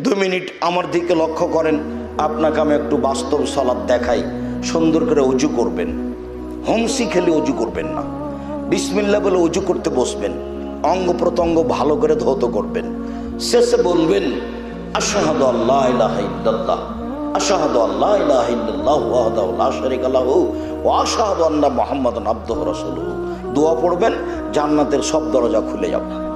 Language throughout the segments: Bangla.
দু মিনিট আমার দিকে লক্ষ্য করেন। আপনাকে আমি একটু বাস্তব সলাদ দেখাই। সুন্দর করে উজু করবেন। হংসি খেলে উজু করবেন না। বিসমিল্লা বলে উজু করতে বসবেন। অঙ্গ প্রত্যঙ্গ ভালো করে ধৌত করবেন। শেষে বলবেন, আশাহাদু আল্লাহ ইল্লাল্লাহ। আশাহাদু আল্লাহ ইলাহা ইল্লাল্লাহু ওয়াহদাহু লা শারীকা আশহাদু আন্না মুহাম্মাদান আবদুহু রাসূলুহু। দোয়া পড়বেন, জান্নাতের সব দরজা খুলে যাবে।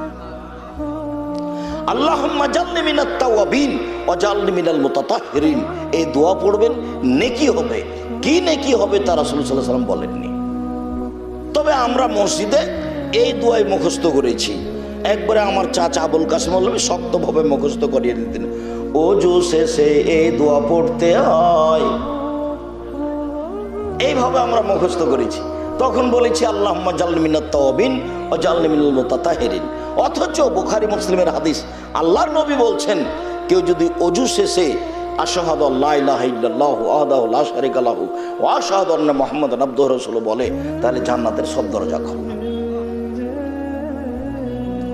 আল্লাহুম্মা জাল্লি মিনাত তাওয়াবিন, ওয়া জাল্লি মিনাল মুতাতাহহিরিন এই দোয়া পড়বেন, নেকি হবে। কি নেকি হবে তা রাসূল সাল্লাম বলেননি। তবে আমরা মসজিদে এই দোয়াই মুখস্থ করেছি। একবারে আমার চাচা আবুল কাসিম আল্লাহ শক্তভাবে মুখস্থ করিয়ে দিতেন অজু শেষে এই দোয়া পড়তে হয়। এইভাবে আমরা মুখস্থ করেছি। তখন বলেছি আল্লাহ জালমিনাত তাওয়াবিন ও জালমিনুল মুতাতাহিরিন। অথচ বুখারী মুসলিমের হাদিস আল্লাহর নবী বলছেন, কেউ যদি অজু শেষে বলে, তাহলে জান্নাতের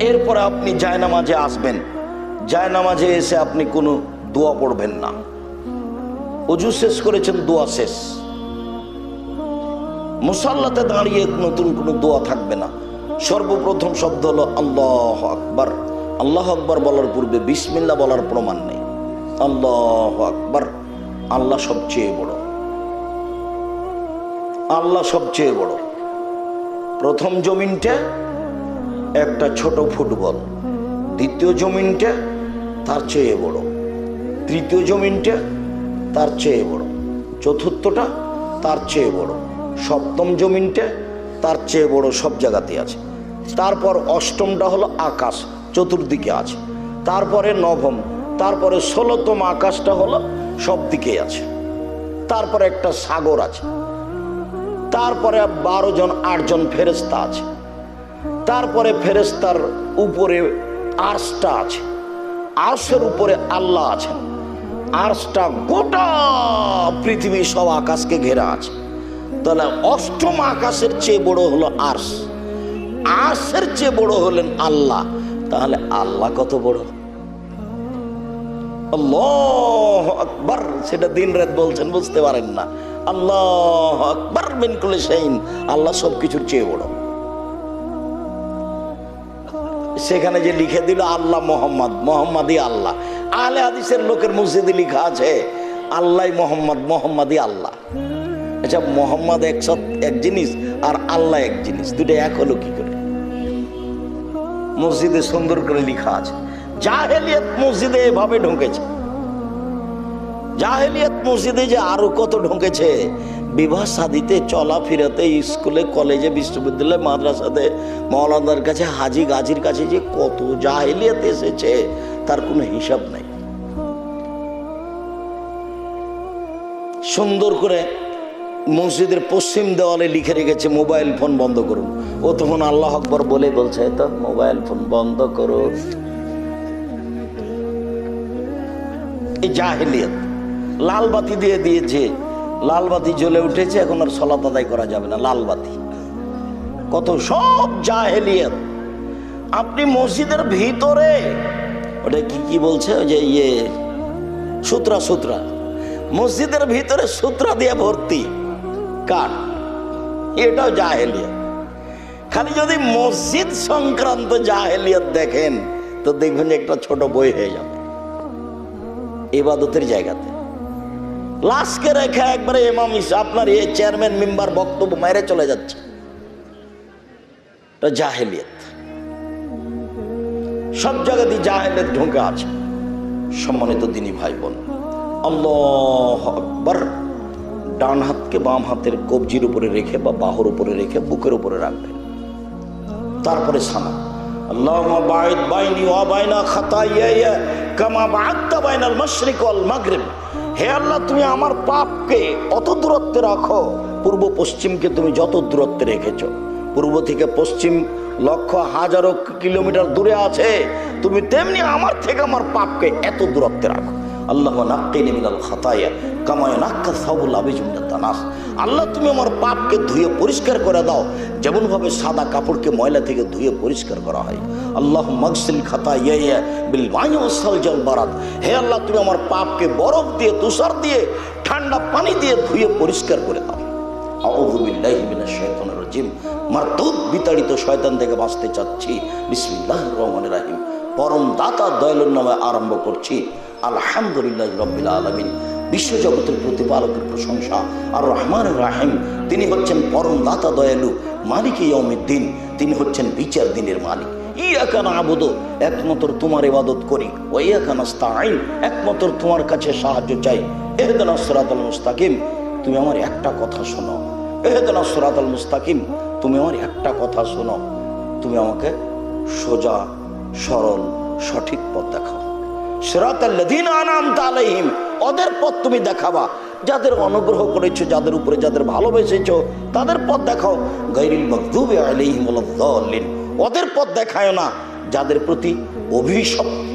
এরপরে আপনি জায়নামাজে আসবেন। এসে আপনি কোনো দোয়া পড়বেন না। অজু শেষ করেছেন, দোয়া শেষ। মুসাল্লাতে দাঁড়িয়ে নতুন কোনো দোয়া থাকবে না। সর্বপ্রথম শব্দ হলো আল্লাহ আকবার। আল্লাহ আকবার বলার পূর্বে বিসমিল্লা বলার প্রমাণ নেই। আল্লাহ আকবার। আল্লাহ সবচেয়ে বড়। আল্লাহ সবচেয়ে বড়। প্রথম জমিনটা একটা ছোট ফুটবল। দ্বিতীয় জমিনটা তার চেয়ে বড়। তৃতীয় জমিনটা তার চেয়ে বড়। চতুর্থটা তার চেয়ে বড়। সপ্তম জমিনটা তার চেয়ে বড় সব জায়গাতে আছে। তারপর অষ্টমটা হলো আকাশ। চতুর্দিকে আছে। তারপরে নবম, তারপরে ষোলোতম আকাশটা হলো সব দিকে আছে। তারপরে একটা সাগর আছে। তারপরে বারো জন আটজন ফেরেস্তা আছে। তারপরে ফেরেস্তার উপরে আর্সটা আছে। আর্সের উপরে আল্লাহ আছেন। আর্সটা গোটা পৃথিবী সব আকাশকে ঘেরা আছে। তাহলে অষ্টম আকাশের চেয়ে বড় হলো আর্স আর্সের চেয়ে বড় হলেন আল্লাহ। তাহলে আল্লাহ কত বড়? আল্লাহ আকবার, সেটা দিন রাত বলছেন, বুঝতে পারেন না। আল্লাহ আকবার মিনকুলে সেইন আল্লাহ সব কিছুর চেয়ে বড়। সেখানে যে লিখে দিল, আল্লাহ মোহাম্মদ, মোহাম্মদই আল্লাহ। আলে হাদিসের লোকের মসজিদে লিখা আছে আল্লাহ মোহাম্মদ, মোহাম্মদই আল্লাহ। আচ্ছা মোহাম্মদ এক এক জিনিস, আর আল্লাহ এক জিনিস, দুটো এক হলো কি করে? মসজিদে সুন্দর করে লিখা আছে, জাহেলিয়াত মসজিদে এভাবে ঢুকেছে। জাহেলিয়াত মসজিদে যে আরও কত ঢুকেছে, বিবাহ সাদিতে, চলাফেরাতে, স্কুলে, কলেজে, বিশ্ববিদ্যালয়ে, মাদ্রাসাতে, মৌলানার কাছে, হাজি গাজির কাছে যে কত জাহেলিয়াত এসেছে, তার কোনো হিসাব নাই। সুন্দর করে মসজিদের পশ্চিম দেওয়ালে লিখে রেখেছে, মোবাইল ফোন বন্ধ করুন। ও তখন আল্লাহ আকবর বলে বলছে তো মোবাইল ফোন বন্ধ করো। জাহেলিয়াত, লাল বাতি দিয়ে দিয়েছে। লাল বাতি জ্বলে উঠেছে, এখন আর সলাত আদায় করা যাবে না, লাল বাতি। কত সব জাহেলিয়াত। আপনি মসজিদের ভিতরে, ওটা কি কি বলছে? ওই যে ইয়ে সূত্রা সূত্রা। মসজিদের ভিতরে সূত্রা দিয়ে ভর্তি। কাঠ এটাও জাহেলিয়াত। খালি যদি মসজিদ সংক্রান্ত জাহেলিয়াত দেখেন, তো দেখবেন যে একটা ছোট বই হয়ে যাবে। ইবাদতের জায়গাতে। লাশকে রেখে একবারে এমাম আপনার এই চেয়ারম্যান মেম্বার বক্তব্য মেরে চলে যাচ্ছে। এটা জাহেলিয়াত। সব জায়গাতে জাহেলিয়াত ঢুকে আছে। সম্মানিত দিনী ভাই বোন। আল্লাহ আকবর। ডান হাতকে বাম হাতের কবজির উপরে রেখে বা বাহুর উপরে রেখে বুকের উপরে রাখবেন তারপরে সানা। আল্লাহুম্মা বাঈদ বাইনি ওয়া বাইনা খাতায়ায়া কামা বা'আদতা বাইনাল হে আল্লাহ, তুমি আমার পাপকে অত দূরত্বে রাখো। পূর্ব পশ্চিমকে তুমি যত দূরত্বে রেখেছো। পূর্ব থেকে পশ্চিম লক্ষ হাজারো কিলোমিটার দূরে আছে। তুমি তেমনি আমার থেকে আমার পাপকে এত দূরত্বে রাখো। আল্লাহ আল্লাহ তুমি আমার পাপকে ধুয়ে পরিষ্কার করে দাও। যেমনভাবে সাদা কাপড়কে ময়লা থেকে ধুয়ে পরিষ্কার করা হয়। আল্লাহ মকসিল খাতা ইয়ে বিল জল বারাত হে আল্লাহ, তুমি আমার পাপকে বরফ দিয়ে, তুষার দিয়ে, ঠান্ডা পানি দিয়ে ধুয়ে পরিষ্কার করে দাও। বিতাড়িত থেকে বাঁচতে চাচ্ছি। দাতা নামে আরম্ভ করছি। আলহামদুলিল্লাহ রব্বিল আলামিন। বিশ্বজগতের প্রতিপালকের প্রশংসা। আর রহমান রাহিম, তিনি হচ্ছেন পরম দাতা দয়ালু, মালিক ইয়মিদ্দিন তিনি হচ্ছেন বিচার দিনের মালিক। ইয়াকা নাবুদ, একমাত্র তোমার ইবাদত করি। ও ইয়াকা নাস্তাইন একমাত্র তোমার কাছে সাহায্য চাই। এহদানা সিরাতাল মুস্তাকিম, তুমি আমার একটা কথা শোনো। এহদানা সিরাতাল মুস্তাকিম, তুমি আমার একটা কথা শোনো। তুমি আমাকে সোজা, সরল, সঠিক পথ দেখাও। আলাইহিম, ওদের পথ তুমি দেখাবা। যাদের অনুগ্রহ করেছ, যাদের উপরে যাদের ভালোবেসেছো, তাদের পথ দেখাও। গায়রিল মাগদুবি আলাইহিম ওদের পথ দেখায় না। যাদের প্রতি অভিশপ্ত,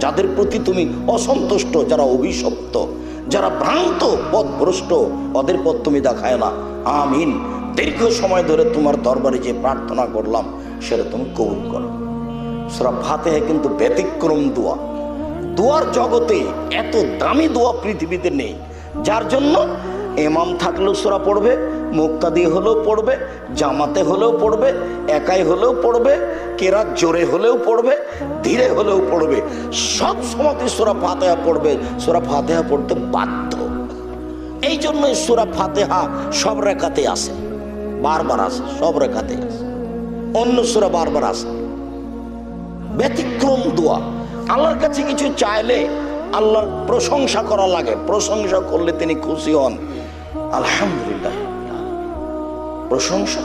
যাদের প্রতি তুমি অসন্তুষ্ট, যারা অভিশপ্ত, যারা ভ্রান্ত, পথভ্রষ্ট, ওদের পথ তুমি দেখায় না। আমিন। দীর্ঘ সময় ধরে তোমার দরবারে যে প্রার্থনা করলাম, সেটা তুমি কবুল করো। সুরা ফাতেহা কিন্তু ব্যতিক্রম দোয়া। দোয়ার জগতে এত দামি দোয়া পৃথিবীতে নেই। যার জন্য এমাম থাকলেও সুরা পড়বে, মুক্তাদি হলেও পড়বে, জামাতে হলেও পড়বে, একাই হলেও পড়বে, কেরাত জোরে হলেও পড়বে, ধীরে হলেও পড়বে। সব সময়তে সুরা ফাতেহা পড়বে। সুরা ফাতেহা পড়তে বাধ্য। এই জন্যই সুরা ফাতেহা সব রেখাতে আসে। বারবার আসে, সব রেখাতে আসে। অন্য সুরা বারবার আসে। ব্যতিক্রম দোয়া। আল্লাহর কাছে কিছু চাইলে আল্লাহর প্রশংসা করা লাগে। প্রশংসা করলে তিনি খুশি হন। আলহামদুলিল্লাহ। প্রশংসা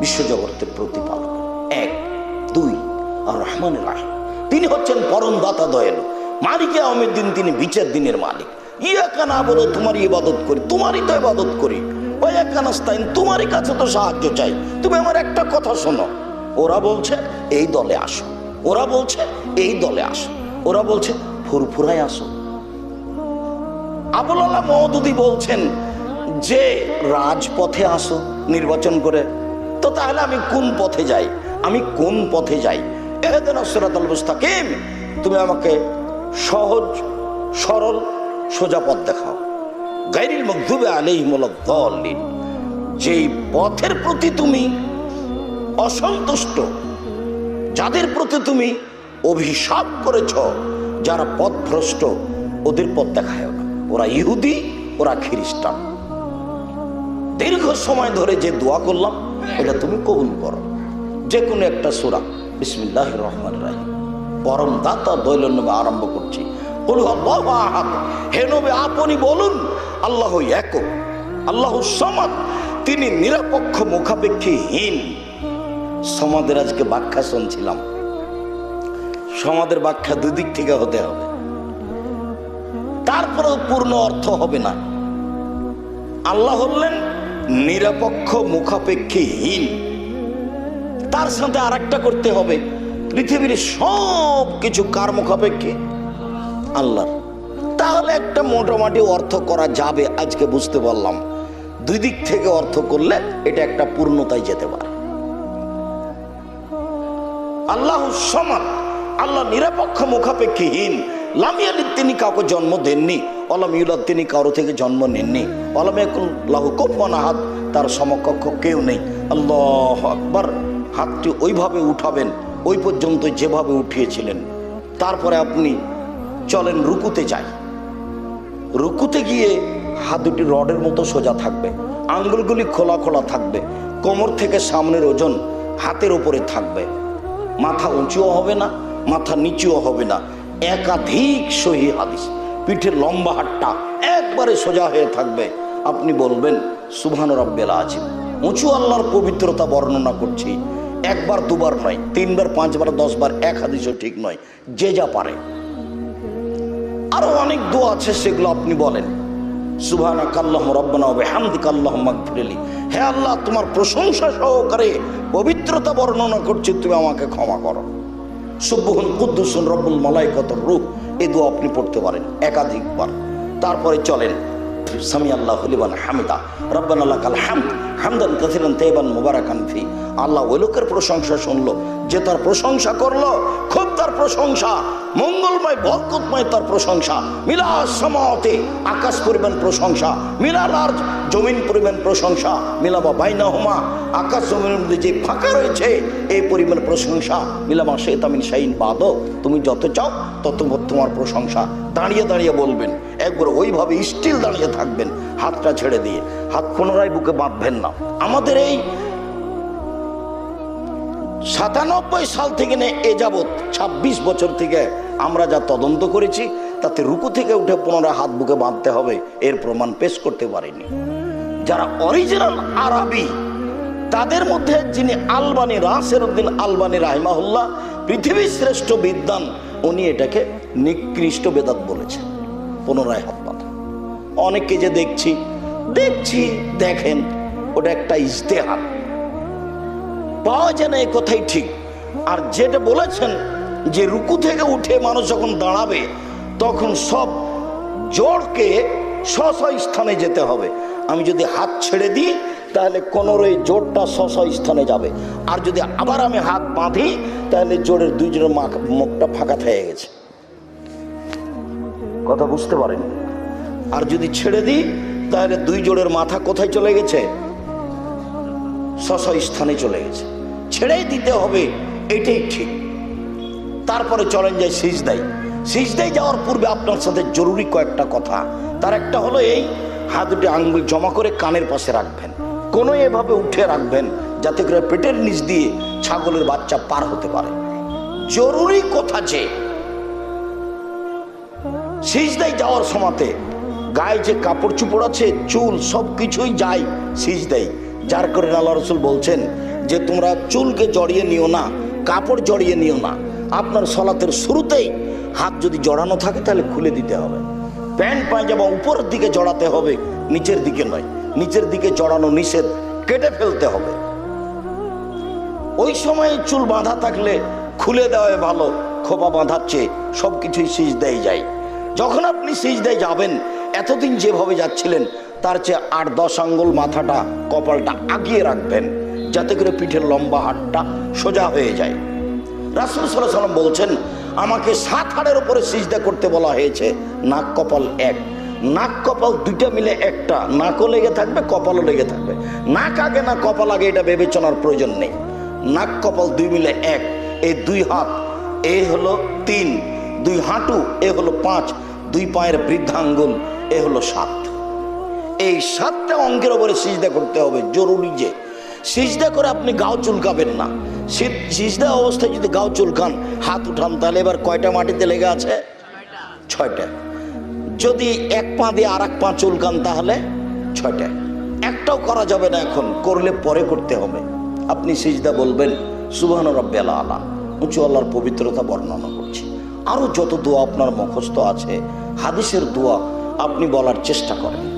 বিশ্বজগতের প্রতিপালক। এক, দুই, আর রহমান রাহিম। তিনি হচ্ছেন পরম দাতা দয়ালু। মালিকে আহমেদ দিন, তিনি বিচার দিনের মালিক। ইয়াকা না বলো তোমারই ইবাদত করি, তোমারই তো ইবাদত করি। ওয়াকানাস্তাইন তোমারই কাছে তো সাহায্য চাই। তুমি আমার একটা কথা শোনো। ওরা বলছে, এই দলে আসো। ওরা বলছে, এই দলে আসো। ওরা বলছে, ফুরফুরায় আসো। আবুল আল্লাহ মহদুদি বলছেন যে রাজপথে আসো, নির্বাচন করে, তো তাহলে আমি কোন পথে যাই? আমি কোন পথে যাই? এহেদিন আসরাতাল মুস্তাকিম, তুমি আমাকে সহজ, সরল, সোজা পথ দেখাও। গাইরিল মকদুবে আলাইহিমুল দলিন যেই পথের প্রতি তুমি অসন্তুষ্ট, যাদের প্রতি তুমি অভিশাপ করেছ, যারা পথভ্রষ্ট ওদের পথ দেখায় না। ওরা ইহুদি, ওরা খ্রিস্টান। দীর্ঘ সময় ধরে যে দোয়া করলাম, এটা তুমি কবুল করো। যে কোনো একটা সুরা বিসমিল্লাহ রহমান রাহিম। পরম দাতা দৈল নবে আরম্ভ করছি। হে আপনি বলুন, আল্লাহ এক আল্লাহ সমাদ। তিনি নিরপেক্ষ, মুখাপেক্ষীহীন। সমাদের আজকে ব্যাখ্যা শুনছিলাম। সমাদের ব্যাখ্যা দুদিক থেকে হতে হবে। তারপরেও পূর্ণ অর্থ হবে না। আল্লাহ হলেন নিরপেক্ষ, মুখাপেক্ষীহীন। তার সাথে আর করতে হবে। পৃথিবীর সব কিছু কার মুখাপেক্ষী? আল্লাহর। তাহলে একটা মোটামুটি অর্থ করা যাবে, আজকে বুঝতে পারলাম। দুই দিক থেকে অর্থ করলে এটা একটা পূর্ণতায় যেতে পারে। আল্লাহ সমান আল্লাহ নিরপেক্ষ মুখাপেক্ষীহীন। লামিয়ালিদ তিনি কাউকে জন্ম দেননি অলাম ইউলাদ তিনি কারও থেকে জন্ম নেননি। অলাম এখন লাহু কোফন হাত তার সমকক্ষ কেউ নেই। আল্লাহ আকবার, হাতটি ওইভাবে উঠাবেন, ওই পর্যন্ত যেভাবে উঠিয়েছিলেন। তারপরে আপনি চলেন রুকুতে যাই। রুকুতে গিয়ে হাত দুটি রডের মতো সোজা থাকবে, আঙ্গুলগুলি খোলা খোলা থাকবে, কোমর থেকে সামনের ওজন হাতের ওপরে থাকবে। মাথা উঁচুও হবে না মাথা নিচুও হবে না। একাধিক সহি হাদিস। পিঠের লম্বা হাটটা একবারে সোজা হয়ে থাকবে। আপনি বলবেন, সুবহান রব্বেল আছে উঁচু আল্লাহর পবিত্রতা বর্ণনা করছি। একবার, দুবার নয়, তিনবার, পাঁচবার, দশবার, এক হাদিসও ঠিক নয়। যে যা পারে। আরও অনেক দোয়া আছে, সেগুলো আপনি বলেন। সুবহানা কাল্লাহ রব্বানা হবে হামদি কাল্লাহ মাগফিরেলি হে আল্লাহ, তোমার প্রশংসা সহকারে পবিত্রতা বর্ণনা করছি, তুমি আমাকে ক্ষমা করো। সুবহুন কুদ্দুসুন রব্বুল মালাইকাতুর রূপ এ দোয়া আপনি পড়তে পারেন একাধিকবার। তারপরে চলেন। সামি আল্লাহ হলিবান হামিদা। রব্বান আল্লাহ কাল হামদ। হামদান কাসিরান তেবান মুবারাকান ফি। আল্লাহ ওই লোকের প্রশংসা শুনলো, যে তার প্রশংসা করল, খুব তার প্রশংসা, মঙ্গলময়, বরকতময় তার প্রশংসা মিলা সমাতে আকাশ পরিমাণ প্রশংসা মিলাল আর জমিন পরিমাণ প্রশংসা, মিলাবা বাইনা হোমা আকাশ জমিনের মধ্যে যে ফাঁকা রয়েছে, এই পরিমাণ প্রশংসা, মিলামা শেতামিন শাইন বাদ তুমি যত চাও, তত তোমার প্রশংসা। দাঁড়িয়ে দাঁড়িয়ে বলবেন, একবার ওইভাবে স্টিল দাঁড়িয়ে থাকবেন, হাতটা ছেড়ে দিয়ে, হাত পুনরায় বুকে বাঁধবেন না। আমাদের এই সাতানব্বই সাল থেকে নে এ যাবৎ ছাব্বিশ বছর থেকে আমরা যা তদন্ত করেছি, তাতে রুকু থেকে উঠে পুনরায় হাত বুকে বাঁধতে হবে, এর প্রমাণ পেশ করতে পারেনি। যারা অরিজিনাল আরবি, তাদের মধ্যে যিনি আলবানি রাসের উদ্দিন আলবানি রাহিমাহুল্লাহ, পৃথিবীর শ্রেষ্ঠ বিদ্যান উনি এটাকে নিকৃষ্ট বেদাত বলেছেন, পুনরায় হাত বাঁধা। অনেককে যে দেখছি দেখছি, দেখেন, ওটা একটা ইজতেহার পাওয়া যায় না এই কথাই ঠিক। আর যেটা বলেছেন যে রুকু থেকে উঠে মানুষ যখন দাঁড়াবে, তখন সব জোরকে স্ব স্থানে যেতে হবে। আমি যদি হাত ছেড়ে দিই, তাহলে কোনোর এই জোরটা স্ব স্থানে যাবে। আর যদি আবার আমি হাত বাঁধি, তাহলে জোরের দুইজনের মাখ- মুখটা ফাঁকা থেকে গেছে। কথা বুঝতে পারেন? আর যদি ছেড়ে দিই, তাহলে দুই জোড়ের মাথা কোথায় চলে গেছে? স্ব স্থানে চলে গেছে। ছেড়েই দিতে হবে, এটাই ঠিক। তারপরে চলেন যায় সিজদাই সিজদাই যাওয়ার পূর্বে আপনার সাথে জরুরি কয়েকটা কথা। তার একটা হলো এই, হাত দুটি আঙ্গুল জমা করে কানের পাশে রাখবেন। কোনো এভাবে উঠে রাখবেন যাতে করে পেটের নিচ দিয়ে ছাগলের বাচ্চা পার হতে পারে। জরুরি কথা যে সিজদাই যাওয়ার সময়তে গায়ে যে কাপড় চুপড় আছে, চুল সব কিছুই যায় সিজদাই যার করে আল্লাহ রসুল বলছেন যে তোমরা চুলকে জড়িয়ে নিও না, কাপড় জড়িয়ে নিও না। আপনার সলাতের শুরুতেই হাত যদি জড়ানো থাকে তাহলে খুলে দিতে হবে। প্যান্ট, পায়জামা উপরের দিকে জড়াতে হবে, নিচের দিকে নয়। নিচের দিকে জড়ানো নিষেধ কেটে ফেলতে হবে। ওই সময় চুল বাঁধা থাকলে খুলে দেওয়াই ভালো, খোপা বাঁধাচ্ছে সব কিছুই সিজ দেয় যায়। যখন আপনি সিজ দেয় যাবেন, এতদিন যেভাবে যাচ্ছিলেন তার চেয়ে আট দশ আঙ্গুল মাথাটা, কপালটা আগিয়ে রাখবেন, যাতে করে পিঠের লম্বা হাটটা সোজা হয়ে যায়। রাসুল সাল্লাহ সাল্লাম বলছেন, আমাকে সাত হাড়ের উপরে সিজদা করতে বলা হয়েছে, নাক, কপাল এক। নাক, কপাল দুইটা মিলে একটা। নাকও লেগে থাকবে, কপালও লেগে থাকবে। নাক আগে, না কপাল আগে, এটা বিবেচনার প্রয়োজন নেই। নাক, কপাল দুই মিলে এক এই দুই হাত, এ হলো তিন। দুই হাঁটু, এ হলো পাঁচ। দুই পায়ের বৃদ্ধাঙ্গুল, এ হলো সাত। এই সাতটা অঙ্কের ওপরে সিজদা করতে হবে, জরুরি যে। সিজদা করে আপনি গাও চুলকাবেন না। সিজদা অবস্থায় যদি গাও চুলকান, হাত উঠান, তাহলে এবার কয়টা মাটিতে লেগে আছে? ছয়টা। যদি এক পা দিয়ে আর এক পা চুলকান, তাহলে ছয়টা। একটাও করা যাবে না এখন, করলে পরে করতে হবে। আপনি সিজদা বলবেন সুবাহ রব্বে আলা। উঁচু আল্লাহর পবিত্রতা বর্ণনা করছি। আরও যত দোয়া আপনার মুখস্থ আছে, হাদিসের দোয়া আপনি বলার চেষ্টা করেন।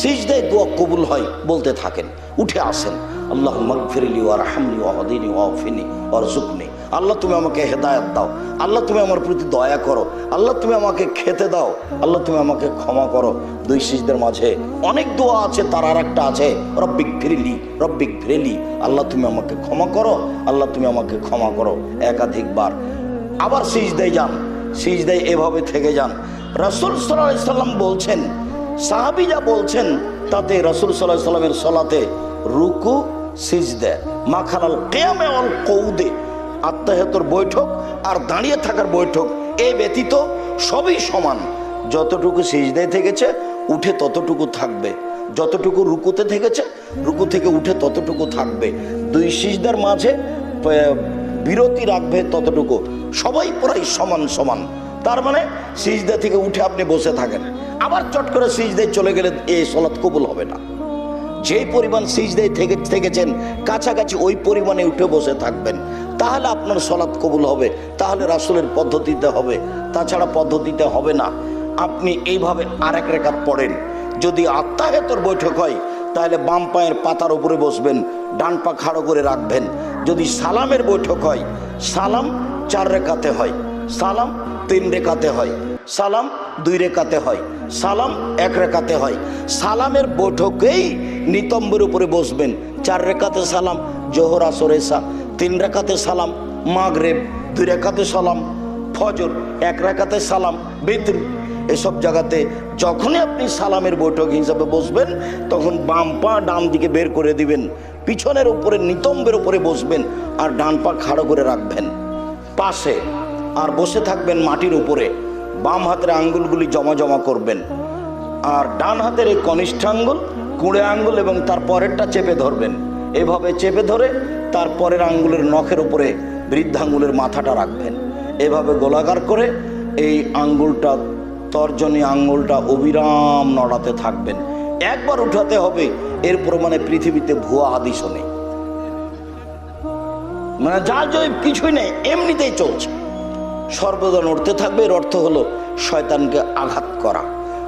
সিজদায় দোয়া কবুল হয়, বলতে থাকেন, উঠে আসেন। আল্লাহ মগফিরলি ওয়ার হামলি ওয়াহদিনী ওয়াফিনি ওর জুকনি আল্লাহ তুমি আমাকে হেদায়ত দাও। আল্লাহ তুমি আমার প্রতি দয়া করো। আল্লাহ তুমি আমাকে খেতে দাও। আল্লাহ তুমি আমাকে ক্ষমা করো। দুই সিজদের মাঝে অনেক দোয়া আছে, তার আর একটা আছে, রব্বিক ফিরিলি রব্বিক ফিরিলি। আল্লাহ তুমি আমাকে ক্ষমা করো, আল্লাহ তুমি আমাকে ক্ষমা করো একাধিকবার আবার সিজদায় যান, সিজদায় এভাবে থেকে যান। রাসুল সাল্লাহ সাল্লাম বলছেন সাহাবি যা বলছেন, তাতে রসুল সাল্লাহ সাল্লামের সলাতে রুকু, সিজদে মাখানাল কেয়ামে অল কৌদে আত্মাহতর বৈঠক আর দাঁড়িয়ে থাকার বৈঠক, এ ব্যতীত সবই সমান। যতটুকু সিজদায় থেকেছে, উঠে ততটুকু থাকবে। যতটুকু রুকুতে থেকেছে, রুকু থেকে উঠে ততটুকু থাকবে। দুই সিজদার মাঝে বিরতি রাখবে ততটুকু। সবাই প্রায় সমান সমান। তার মানে সিজদা থেকে উঠে আপনি বসে থাকেন। আবার চট করে সিজদায় চলে গেলে এই সলাৎ কবুল হবে না। যেই পরিমাণ সিজদায় থেকে থেকেছেন, কাছাকাছি ওই পরিমাণে উঠে বসে থাকবেন। তাহলে আপনার সলাৎ কবুল হবে, তাহলে রাসুলের পদ্ধতিতে হবে। তাছাড়া পদ্ধতিতে হবে না। আপনি এইভাবে আরেক রেখাত পড়েন। যদি আত্মাহেতর বৈঠক হয়, তাহলে বাম পায়ের পাতার উপরে বসবেন, ডান পা খাড়ো করে রাখবেন। যদি সালামের বৈঠক হয়, সালাম চার রেখাতে হয়। সালাম তিন রেখাতে হয়। সালাম দুই রেখাতে হয়। সালাম এক রেখাতে হয়। সালামের বৈঠকেই নিতম্বের উপরে বসবেন। চার রেখাতে সালাম, জোহর, আসর এসা তিন রেখাতে সালাম, মাগরেব। দুই রেখাতে সালাম, ফজর। এক রেখাতে সালাম, বেতর। এসব জায়গাতে যখনই আপনি সালামের বৈঠক হিসাবে বসবেন, তখন বাম পা ডান দিকে বের করে দিবেন। পিছনের উপরে, নিতম্বের উপরে বসবেন আর ডান পা খাড়ো করে রাখবেন। পাশে আর বসে থাকবেন মাটির উপরে। বাম হাতের আঙ্গুলগুলি জমা জমা করবেন। আর ডান হাতের এই কনিষ্ঠ আঙ্গুল, কুড়ে আঙ্গুল এবং তার পরেরটা চেপে ধরবেন। এভাবে চেপে ধরে তার পরের আঙ্গুলের নখের উপরে বৃদ্ধাঙ্গুলের মাথাটা রাখবেন। এভাবে গোলাকার করে এই আঙ্গুলটা, তর্জনী আঙ্গুলটা অবিরাম নড়াতে থাকবেন। একবার উঠাতে হবে, এর প্রমাণে পৃথিবীতে ভুয়া হাদিস নেই। মানে যা জয় কিছুই নেই, এমনিতেই চলছে। সর্বদা নড়তে থাকবে, এর অর্থ হলো শয়তানকে আঘাত করা।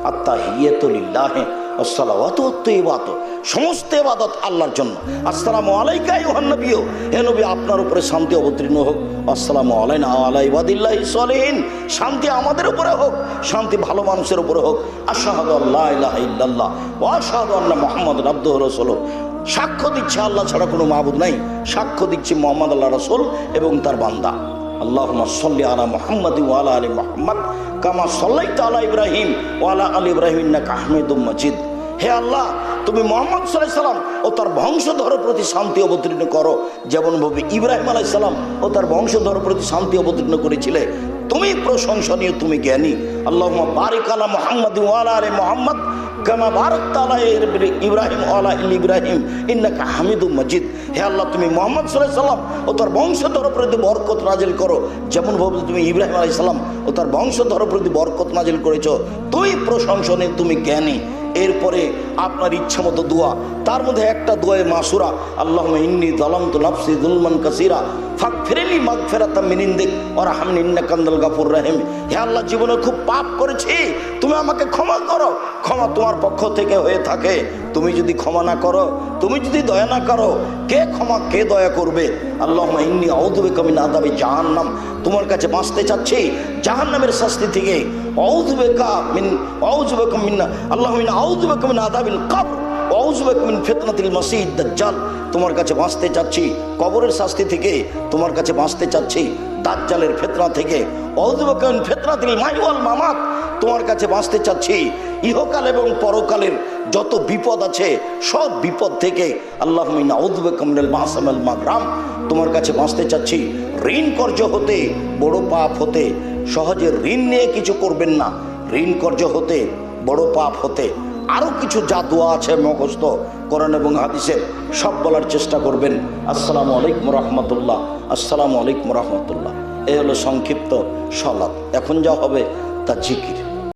আত্মা হিয়েতলিল্লাহে আসসালাওয়াত ইবাত সমস্ত ইবাদত আল্লাহর জন্য। আসসালামু আলাইকা ইউহান্নবিও হে নবী, আপনার উপরে শান্তি অবতীর্ণ হোক। আসসালামু আলাইনা আলা ইবাদিল্লাহি সলিহিন। শান্তি আমাদের উপরে হোক। শান্তি ভালো মানুষের উপরে হোক। আশহাদু আল্লা ইলাহা ইল্লাল্লাহ ওয়া আশহাদু আন্না মুহাম্মাদুর আবদুহু রাসূলুহু। সাক্ষ্য দিচ্ছে, আল্লাহ ছাড়া কোনো মাহবুদ নাই। সাক্ষ্য দিচ্ছে মোহাম্মদ আল্লাহ রসুল এবং তার বান্দা। আল্লাহ সল্লি আলা ওয়ালা আলী কামা ওয়ালা আলী আহমেদুম মজিদ। হে আল্লাহ, তুমি মোহাম্মদ সাল্লাহ সাল্লাম ও তার বংশধরের প্রতি শান্তি অবতীর্ণ করো। ও তার প্রতি শান্তি অবতীর্ণ করেছিলে, তুমি প্রশংসনীয়, তুমি জ্ঞানী। আল্লাহ বারিক আলা মোহাম্মদ ওয়ালা আলী মোহাম্মদ কামা ভারত তালা ইব্রাহিম আলা ইল ইব্রাহিম, ইন্নাকা হামিদুম মজিদ। হে আল্লাহ, তুমি মোহাম্মদ সাল্লাহ সাল্লাম ও তার বংশধর প্রতি বরকত নাজিল করো, যেমন ভাবে তুমি ইব্রাহিম আলাই সাল্লাম ও তার বংশধর প্রতি বরকত নাজিল করেছ, তুই প্রশংসনীয়, তুমি জ্ঞানী। এরপরে আপনার ইচ্ছা মতো দোয়া। তার মধ্যে একটা দোয়ে মাসুরা আল্লাহ ইন্নি দলম তো নফসি দুলমান কাসিরা ফাঁক ফেরেলি মাগ ফেরাতাম মিনিন্দিক ওরা হামনি ইন্না কান্দাল গাফুর রাহিম। হে আল্লাহ, জীবনে খুব পাপ করেছি, তুমি আমাকে ক্ষমা করো। ক্ষমা তোমার পক্ষ থেকে হয়ে থাকে। তুমি যদি ক্ষমা না করো, তুমি যদি দয়া না করো, কে ক্ষমা, কে দয়া করবে? আল্লাহ ইন্নি আউদবে কমিন আদাবে জাহান্নাম। তোমার কাছে বাঁচতে চাচ্ছি জাহান্নামের শাস্তি থেকে। অউজবেকা মিন অউজবেকা মিন, আল্লাহ মিন আউজবেকা মিন আদাবিল দাজ্জাল। তোমার কাছে বাঁচতে চাচ্ছি কবরের শাস্তি থেকে। তোমার কাছে বাঁচতে চাচ্ছি দাজ্জালের ফেতনা থেকে। মিন ফিতনাতিল মাইওয়াল মামাত। তোমার কাছে বাঁচতে চাচ্ছি। ইহকাল এবং পরকালের যত বিপদ আছে, সব বিপদ থেকে আল্লাহ মিন মাগরাম। তোমার কাছে বাঁচতে চাচ্ছি। ঋণ কর্য হতে, বড় পাপ হতে, সহজে ঋণ নিয়ে কিছু করবেন না। ঋণ কর্য হতে, বড় পাপ হতে। আরও কিছু যা দোয়া আছে, মুখস্থ, কোরআন এবং হাদিসের, সব বলার চেষ্টা করবেন। আসসালামু আলাইকুম রহমতুল্লাহ। আসসালামু আলাইকুম রহমতুল্লাহ। এই হলো সংক্ষিপ্ত সলাপ এখন যা হবে তা জিকির।